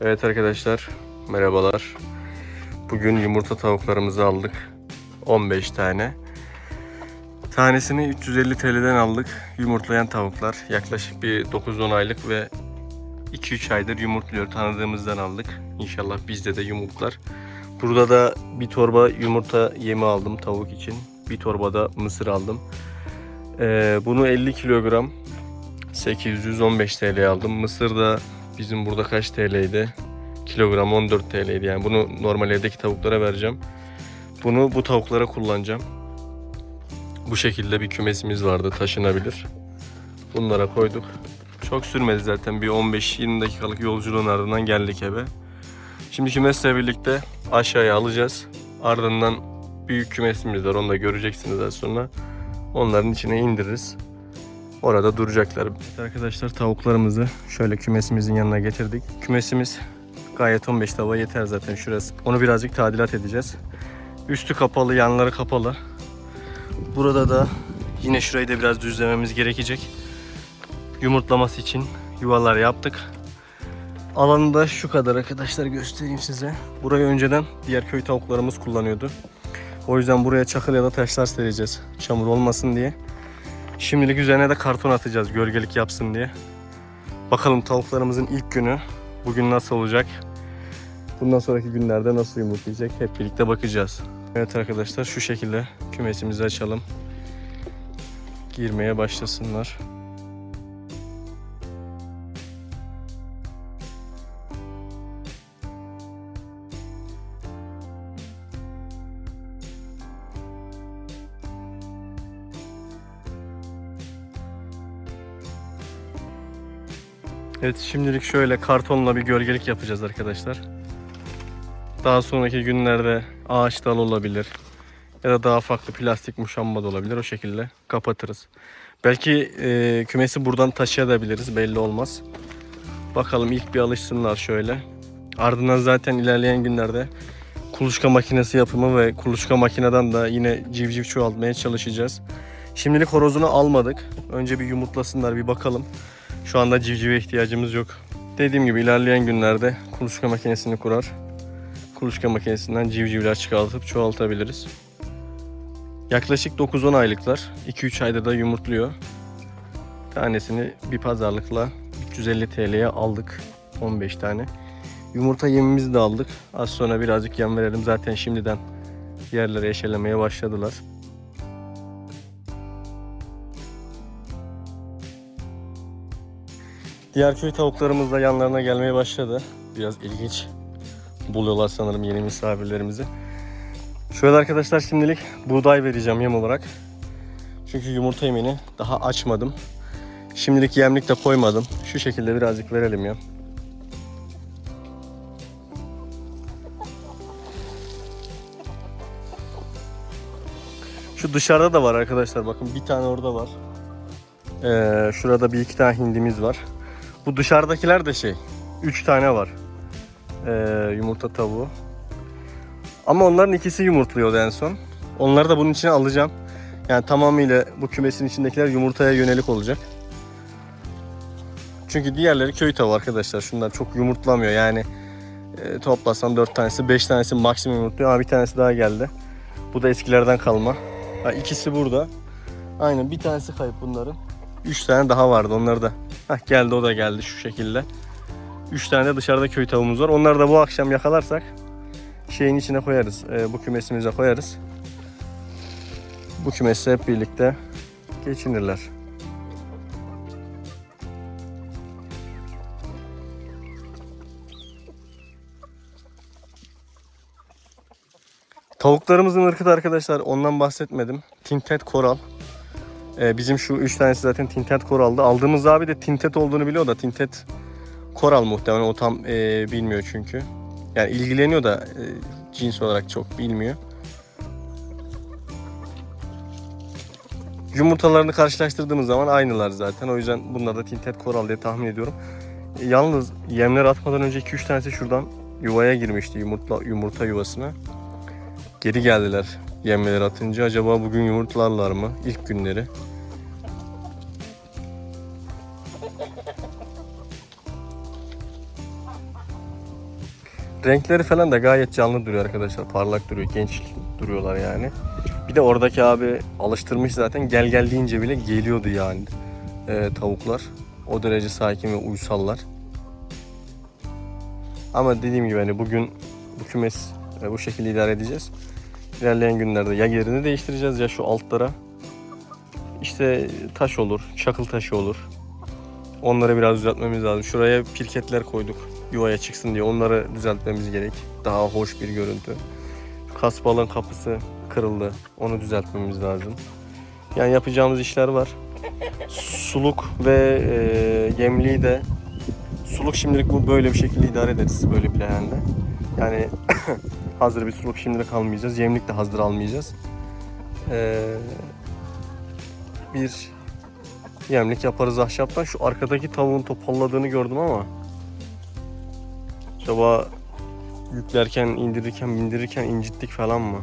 Evet arkadaşlar, merhabalar. Bugün yumurta tavuklarımızı aldık. 15 tane. Tanesini 350 TL'den aldık. Yumurtlayan tavuklar. Yaklaşık bir 9-10 aylık ve 2-3 aydır yumurtluyor. Tanıdığımızdan aldık. İnşallah bizde de yumurtlar. Burada da bir torba yumurta yemi aldım tavuk için. Bir torba da mısır aldım. Ee, bunu 50 kilogram 815 TL aldım. Mısır da bizim burada kaç TL'ydi? Kilogram 14 TL'ydi. Yani bunu normal evdeki tavuklara vereceğim. Bunu bu tavuklara kullanacağım. Bu şekilde bir kümesimiz vardı taşınabilir. Bunlara koyduk. Çok sürmedi zaten bir 15-20 dakikalık yolculuğun ardından geldik eve. Şimdi kümesle birlikte aşağıya alacağız. Ardından büyük kümesimiz var onu da göreceksiniz az sonra. Onların içine indiririz. Orada duracaklar. Evet arkadaşlar tavuklarımızı şöyle kümesimizin yanına getirdik. Kümesimiz gayet 15 tava yeter zaten şurası. Onu birazcık tadilat edeceğiz. Üstü kapalı, yanları kapalı. Burada da yine şurayı da biraz düzlememiz gerekecek. Yumurtlaması için yuvalar yaptık. Alanı da şu kadar arkadaşlar göstereyim size. Burayı önceden diğer köy tavuklarımız kullanıyordu. O yüzden buraya çakıl ya da taşlar sereceğiz. Çamur olmasın diye. Şimdilik üzerine de karton atacağız gölgelik yapsın diye. Bakalım tavuklarımızın ilk günü bugün nasıl olacak? Bundan sonraki günlerde nasıl yumurtlayacak? Hep birlikte bakacağız. Evet arkadaşlar şu şekilde kümesimizi açalım. Girmeye başlasınlar. Evet şimdilik şöyle kartonla bir gölgelik yapacağız arkadaşlar. Daha sonraki günlerde ağaç dal olabilir. Ya da daha farklı plastik muşamba da olabilir. O şekilde kapatırız. Belki e, kümesi buradan taşıyabiliriz. Belli olmaz. Bakalım ilk bir alışsınlar şöyle. Ardından zaten ilerleyen günlerde kuluçka makinesi yapımı ve kuluçka makineden de yine civciv çoğaltmaya çalışacağız. Şimdilik horozunu almadık. Önce bir yumurtlasınlar bir bakalım. Şu anda civcive ihtiyacımız yok. Dediğim gibi ilerleyen günlerde kuluçka makinesini kurar. Kuluçka makinesinden civcivler çıkartıp çoğaltabiliriz. Yaklaşık 9-10 aylıklar. 2-3 ayda da yumurtluyor. Tanesini bir pazarlıkla 350 TL'ye aldık. 15 tane. Yumurta yemimizi de aldık. Az sonra birazcık yem verelim. Zaten şimdiden yerlere eşelemeye başladılar. Diğer köy tavuklarımız da yanlarına gelmeye başladı. Biraz ilginç buluyorlar sanırım yeni misafirlerimizi. Şöyle arkadaşlar şimdilik buğday vereceğim yem olarak. Çünkü yumurta yemini daha açmadım. Şimdilik yemlik de koymadım. Şu şekilde birazcık verelim ya. Şu dışarıda da var arkadaşlar. Bakın bir tane orada var. Ee, şurada bir iki tane hindimiz var. Bu dışarıdakiler de şey. 3 tane var. Ee, yumurta tavuğu. Ama onların ikisi yumurtluyordu en son. Onları da bunun içine alacağım. Yani tamamıyla bu kümesin içindekiler yumurtaya yönelik olacak. Çünkü diğerleri köy tavuğu arkadaşlar. Şunlar çok yumurtlamıyor. Yani e, toplasan 4 tanesi 5 tanesi maksimum yumurtluyor. Ama bir tanesi daha geldi. Bu da eskilerden kalma. Ha, ikisi burada. Aynen bir tanesi kayıp bunların. 3 tane daha vardı onları da. Hah geldi o da geldi şu şekilde. 3 tane de dışarıda köy tavuğumuz var. Onları da bu akşam yakalarsak şeyin içine koyarız. e, bu kümesimize koyarız. Bu kümesi hep birlikte geçinirler. Tavuklarımızın ırkı da arkadaşlar ondan bahsetmedim. Tinted Coral. Ee, bizim şu üç tanesi zaten Tinted Coral'dı. Aldığımız abi de Tinted olduğunu biliyor da Tinted Coral muhtemelen o tam e, bilmiyor çünkü. Yani ilgileniyor da e, cins olarak çok bilmiyor. Yumurtalarını karşılaştırdığımız zaman aynılar zaten. O yüzden bunlar da Tinted Coral diye tahmin ediyorum. E, yalnız yemler atmadan önce 2-3 tanesi şuradan yuvaya girmişti yumurta, yumurta yuvasına. Geri geldiler yemleri atınca. Acaba bugün yumurtlarlar mı? İlk günleri. Renkleri falan da gayet canlı duruyor arkadaşlar. Parlak duruyor, genç duruyorlar yani. Bir de oradaki abi alıştırmış zaten gel gel deyince bile geliyordu yani e, tavuklar. O derece sakin ve uysallar. Ama dediğim gibi hani bugün bu kümes e, bu şekilde idare edeceğiz. İlerleyen günlerde ya yerini değiştireceğiz ya şu altlara işte taş olur, çakıl taşı olur. Onları biraz düzeltmemiz lazım. Şuraya pirketler koyduk yuvaya çıksın diye. Onları düzeltmemiz gerek. Daha hoş bir görüntü. Şu kasbalın kapısı kırıldı. Onu düzeltmemiz lazım. Yani yapacağımız işler var. Suluk ve e, yemliği de suluk şimdilik bu böyle bir şekilde idare ederiz böyle bir lehende. Yani hazır bir suluk şimdilik almayacağız. Yemlik de hazır almayacağız. Ee, bir yemlik yaparız ahşaptan. Şu arkadaki tavuğun topalladığını gördüm ama acaba yüklerken, indirirken, bindirirken incittik falan mı?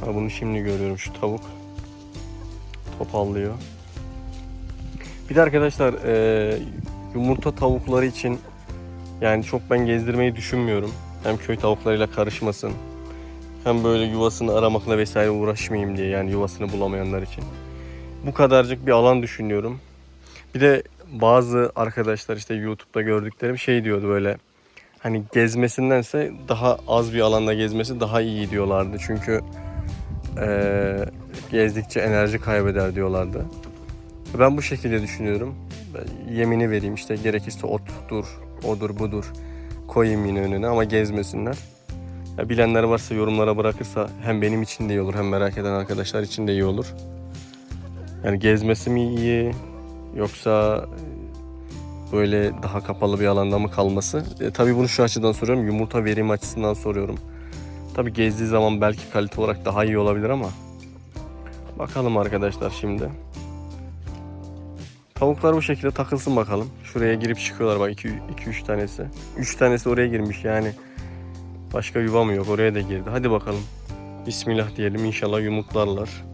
Ha, bunu şimdi görüyorum şu tavuk. Topallıyor. Bir de arkadaşlar e, yumurta tavukları için yani çok ben gezdirmeyi düşünmüyorum. Hem köy tavuklarıyla karışmasın. Hem böyle yuvasını aramakla vesaire uğraşmayayım diye yani yuvasını bulamayanlar için. Bu kadarcık bir alan düşünüyorum. Bir de bazı arkadaşlar işte YouTube'da gördüklerim şey diyordu böyle hani gezmesindense daha az bir alanda gezmesi daha iyi diyorlardı. Çünkü eee, gezdikçe enerji kaybeder diyorlardı. Ben bu şekilde düşünüyorum. Yemini vereyim işte gerekirse ottur, odur budur koyayım yine önüne ama gezmesinler. Ya bilenler varsa yorumlara bırakırsa hem benim için de iyi olur hem merak eden arkadaşlar için de iyi olur. Yani gezmesi mi iyi yoksa e, böyle daha kapalı bir alanda mı kalması? E, tabii bunu şu açıdan soruyorum. Yumurta verimi açısından soruyorum. Tabii gezdiği zaman belki kalite olarak daha iyi olabilir ama bakalım arkadaşlar şimdi. Tavuklar bu şekilde takılsın bakalım. Şuraya girip çıkıyorlar bak 2-3 tanesi. 3 tanesi oraya girmiş yani. Başka yuva mı yok oraya da girdi. Hadi bakalım. Bismillah diyelim inşallah yumurtlarlar.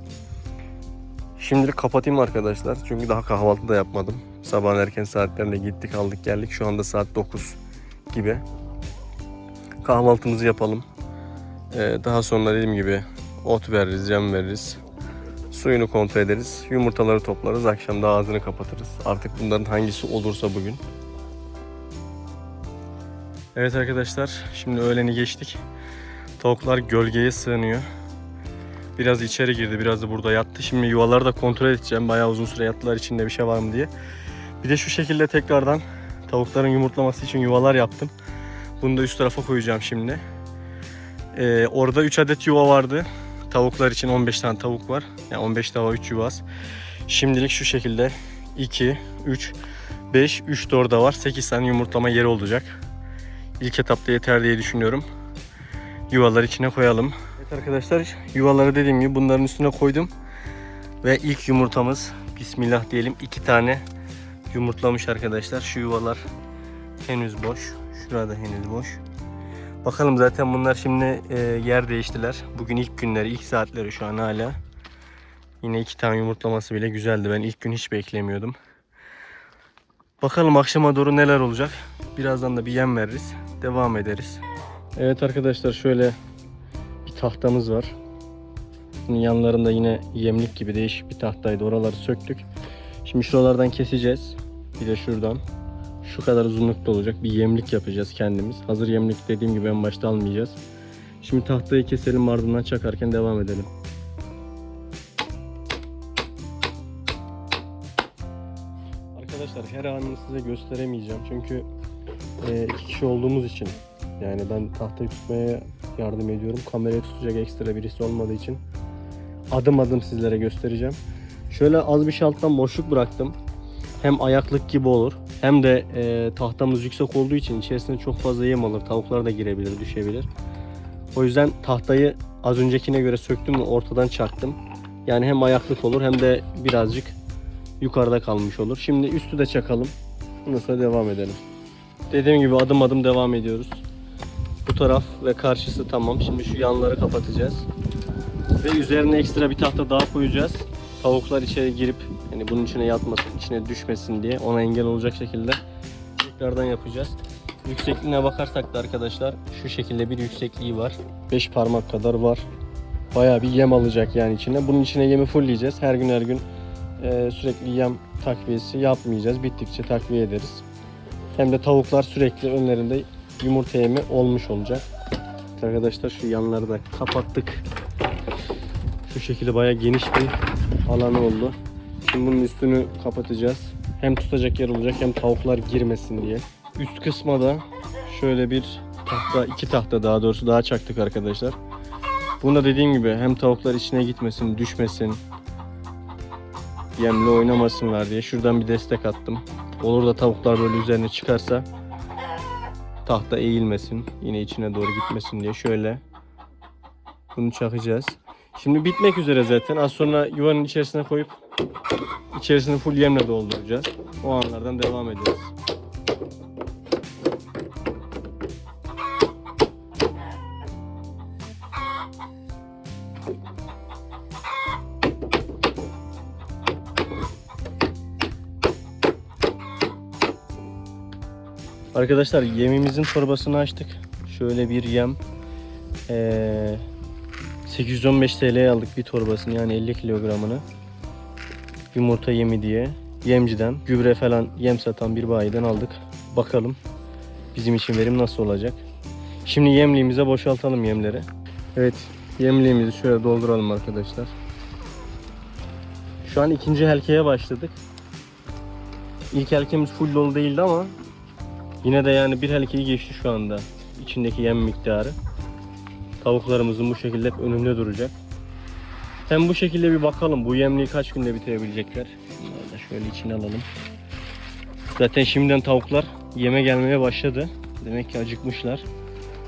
Şimdilik kapatayım arkadaşlar. Çünkü daha kahvaltı da yapmadım. Sabahın erken saatlerinde gittik aldık geldik. Şu anda saat 9 gibi. Kahvaltımızı yapalım. Ee, daha sonra dediğim gibi ot veririz, yem veririz. Suyunu kontrol ederiz. Yumurtaları toplarız. Akşam da ağzını kapatırız. Artık bunların hangisi olursa bugün. Evet arkadaşlar şimdi öğleni geçtik. Tavuklar gölgeye sığınıyor. Biraz içeri girdi biraz da burada yattı. Şimdi yuvaları da kontrol edeceğim. Bayağı uzun süre yattılar içinde bir şey var mı diye. Bir de şu şekilde tekrardan tavukların yumurtlaması için yuvalar yaptım. Bunu da üst tarafa koyacağım şimdi. Ee, orada 3 adet yuva vardı. Tavuklar için 15 tane tavuk var. Yani 15 tava 3 yuvaz. Şimdilik şu şekilde 2, 3, 5, 3 de orada var. 8 tane yumurtlama yeri olacak. İlk etapta yeter diye düşünüyorum. Yuvaları içine koyalım. Evet arkadaşlar yuvaları dediğim gibi bunların üstüne koydum. Ve ilk yumurtamız Bismillah diyelim. iki tane yumurtlamış arkadaşlar. Şu yuvalar henüz boş. Şurada henüz boş. Bakalım zaten bunlar şimdi e, yer değiştiler. Bugün ilk günleri, ilk saatleri şu an hala. Yine iki tane yumurtlaması bile güzeldi. Ben ilk gün hiç beklemiyordum. Bakalım akşama doğru neler olacak. Birazdan da bir yem veririz. Devam ederiz. Evet arkadaşlar şöyle bir tahtamız var. Bunun yanlarında yine yemlik gibi değişik bir tahtaydı. Oraları söktük. Şimdi şuralardan keseceğiz. Bir de şuradan. Şu kadar uzunlukta olacak bir yemlik yapacağız kendimiz. Hazır yemlik dediğim gibi en başta almayacağız. Şimdi tahtayı keselim ardından çakarken devam edelim. Arkadaşlar her anını size gösteremeyeceğim çünkü e, iki kişi olduğumuz için yani ben tahtayı tutmaya yardım ediyorum. Kamerayı tutacak ekstra birisi olmadığı için adım adım sizlere göstereceğim. Şöyle az bir şey alttan boşluk bıraktım. Hem ayaklık gibi olur hem de e, tahtamız yüksek olduğu için içerisine çok fazla yem alır. Tavuklar da girebilir, düşebilir. O yüzden tahtayı az öncekine göre söktüm ve ortadan çaktım. Yani hem ayaklık olur hem de birazcık yukarıda kalmış olur. Şimdi üstü de çakalım. Ondan sonra devam edelim. Dediğim gibi adım adım devam ediyoruz. Bu taraf ve karşısı tamam. Şimdi şu yanları kapatacağız. Ve üzerine ekstra bir tahta daha koyacağız. Tavuklar içeri girip yani bunun içine yatmasın, içine düşmesin diye ona engel olacak şekilde tekrardan yapacağız. Yüksekliğine bakarsak da arkadaşlar şu şekilde bir yüksekliği var. 5 parmak kadar var. Bayağı bir yem alacak yani içine. Bunun içine yemi fullleyeceğiz. Her gün her gün e, sürekli yem takviyesi yapmayacağız. Bittikçe takviye ederiz. Hem de tavuklar sürekli önlerinde yumurta yemi olmuş olacak. Arkadaşlar şu yanları da kapattık. Şu şekilde bayağı geniş bir alanı oldu. Şimdi bunun üstünü kapatacağız. Hem tutacak yer olacak hem tavuklar girmesin diye. Üst kısma da şöyle bir tahta, iki tahta daha doğrusu daha çaktık arkadaşlar. Bunda dediğim gibi hem tavuklar içine gitmesin, düşmesin, yemle oynamasınlar diye şuradan bir destek attım. Olur da tavuklar böyle üzerine çıkarsa tahta eğilmesin, yine içine doğru gitmesin diye şöyle bunu çakacağız. Şimdi bitmek üzere zaten. Az sonra yuvanın içerisine koyup içerisini full yemle dolduracağız. O anlardan devam ederiz. Arkadaşlar yemimizin torbasını açtık. Şöyle bir yem. Ee, 815 TL'ye aldık bir torbasını yani 50 kilogramını. Yumurta yemi diye yemciden gübre falan yem satan bir bayiden aldık. Bakalım bizim için verim nasıl olacak. Şimdi yemliğimize boşaltalım yemleri. Evet yemliğimizi şöyle dolduralım arkadaşlar. Şu an ikinci helkeye başladık. İlk helkemiz full dolu değildi ama yine de yani bir helkeyi geçti şu anda içindeki yem miktarı. Tavuklarımızın bu şekilde hep önünde duracak. Hem bu şekilde bir bakalım bu yemliği kaç günde bitirebilecekler. Şöyle içine alalım. Zaten şimdiden tavuklar yeme gelmeye başladı. Demek ki acıkmışlar.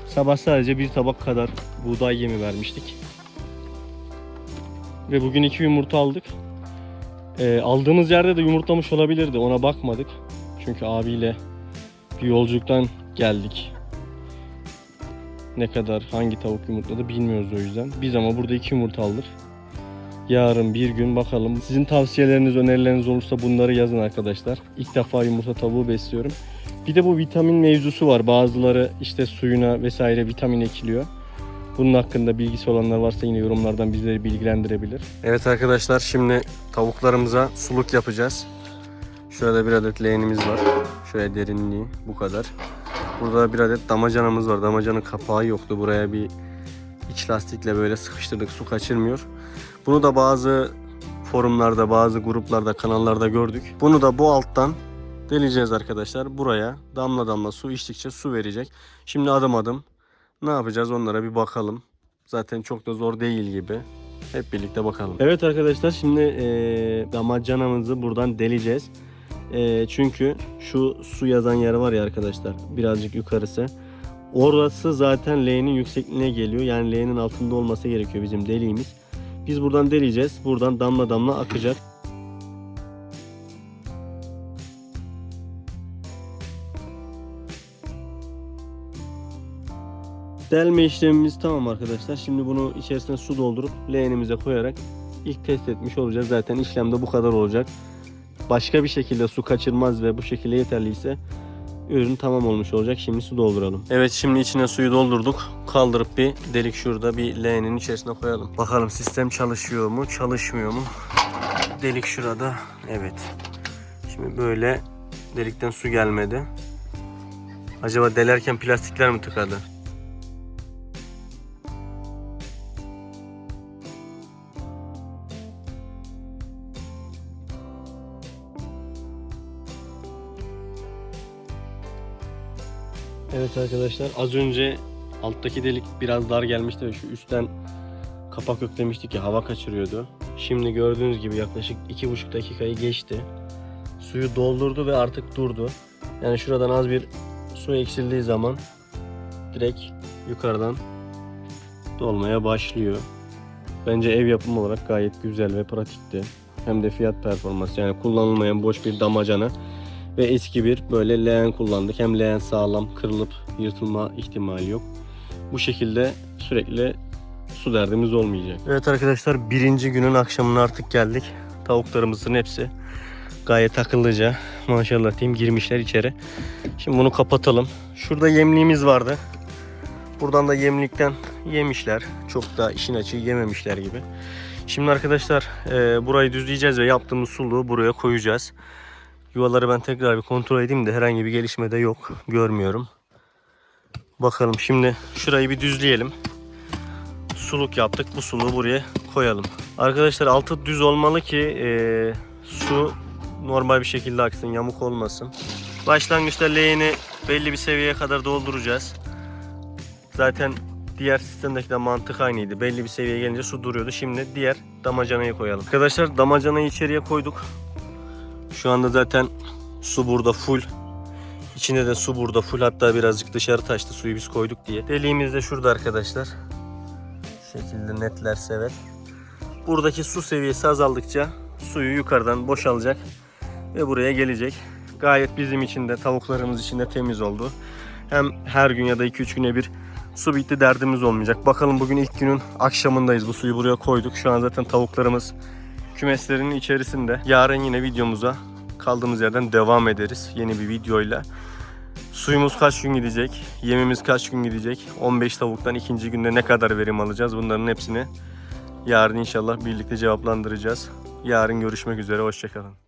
Sabah sadece bir tabak kadar buğday yemi vermiştik. Ve bugün iki yumurta aldık. Ee, aldığımız yerde de yumurtlamış olabilirdi. Ona bakmadık. Çünkü abiyle bir yolculuktan geldik. Ne kadar hangi tavuk yumurtladı bilmiyoruz o yüzden. Biz ama burada iki yumurta aldık. Yarın bir gün bakalım. Sizin tavsiyeleriniz, önerileriniz olursa bunları yazın arkadaşlar. İlk defa yumurta tavuğu besliyorum. Bir de bu vitamin mevzusu var. Bazıları işte suyuna vesaire vitamin ekiliyor. Bunun hakkında bilgisi olanlar varsa yine yorumlardan bizleri bilgilendirebilir. Evet arkadaşlar şimdi tavuklarımıza suluk yapacağız. Şurada bir adet leğenimiz var. Şöyle derinliği bu kadar. Burada bir adet damacanamız var. Damacanın kapağı yoktu. Buraya bir iç lastikle böyle sıkıştırdık. Su kaçırmıyor. Bunu da bazı forumlarda, bazı gruplarda, kanallarda gördük. Bunu da bu alttan deleceğiz arkadaşlar. Buraya damla damla su içtikçe su verecek. Şimdi adım adım ne yapacağız onlara bir bakalım. Zaten çok da zor değil gibi. Hep birlikte bakalım. Evet arkadaşlar şimdi eee damacanamızı buradan deleceğiz. Eee, çünkü şu su yazan yer var ya arkadaşlar birazcık yukarısı. Orası zaten leğenin yüksekliğine geliyor. Yani leğenin altında olması gerekiyor bizim deliğimiz. Biz buradan deleyeceğiz. Buradan damla damla akacak. Delme işlemimiz tamam arkadaşlar. Şimdi bunu içerisine su doldurup leğenimize koyarak ilk test etmiş olacağız. Zaten işlemde bu kadar olacak. Başka bir şekilde su kaçırmaz ve bu şekilde yeterliyse ürün tamam olmuş olacak. Şimdi su dolduralım. Evet şimdi içine suyu doldurduk. Kaldırıp bir delik şurada bir leğenin içerisine koyalım. Bakalım sistem çalışıyor mu çalışmıyor mu? Delik şurada. Evet. Şimdi böyle delikten su gelmedi. Acaba delerken plastikler mi tıkadı? Evet arkadaşlar az önce alttaki delik biraz dar gelmişti ve şu üstten kapak yüklemiştik ya hava kaçırıyordu. Şimdi gördüğünüz gibi yaklaşık 2,5 dakikayı geçti. Suyu doldurdu ve artık durdu. Yani şuradan az bir su eksildiği zaman direkt yukarıdan dolmaya başlıyor. Bence ev yapımı olarak gayet güzel ve pratikti. Hem de fiyat performans yani kullanılmayan boş bir damacana ve eski bir böyle leğen kullandık. Hem leğen sağlam, kırılıp yırtılma ihtimali yok. Bu şekilde sürekli su derdimiz olmayacak. Evet arkadaşlar birinci günün akşamına artık geldik. Tavuklarımızın hepsi Gayet akıllıca maşallah diyeyim girmişler içeri. Şimdi bunu kapatalım. Şurada yemliğimiz vardı. Buradan da yemlikten yemişler. Çok da işin açığı yememişler gibi. Şimdi arkadaşlar e, burayı düzleyeceğiz ve yaptığımız suluğu buraya koyacağız. Yuvaları ben tekrar bir kontrol edeyim de herhangi bir gelişme de yok. Görmüyorum. Bakalım şimdi şurayı bir düzleyelim. Suluk yaptık. Bu suluğu buraya koyalım. Arkadaşlar altı düz olmalı ki e, su normal bir şekilde aksın. Yamuk olmasın. Başlangıçta leğeni belli bir seviyeye kadar dolduracağız. Zaten diğer sistemdeki de mantık aynıydı. Belli bir seviyeye gelince su duruyordu. Şimdi diğer damacanayı koyalım. Arkadaşlar damacanayı içeriye koyduk. Şu anda zaten su burada full. İçinde de su burada full. Hatta birazcık dışarı taştı suyu biz koyduk diye. Deliğimiz de şurada arkadaşlar. Şu şekilde netlerse evet. Buradaki su seviyesi azaldıkça suyu yukarıdan boşalacak ve buraya gelecek. Gayet bizim için de tavuklarımız için de temiz oldu. Hem her gün ya da 2-3 güne bir su bitti derdimiz olmayacak. Bakalım bugün ilk günün akşamındayız. Bu suyu buraya koyduk. Şu an zaten tavuklarımız kümeslerinin içerisinde. Yarın yine videomuza kaldığımız yerden devam ederiz. Yeni bir videoyla. Suyumuz kaç gün gidecek? Yemimiz kaç gün gidecek? 15 tavuktan ikinci günde ne kadar verim alacağız? Bunların hepsini yarın inşallah birlikte cevaplandıracağız. Yarın görüşmek üzere. Hoşçakalın.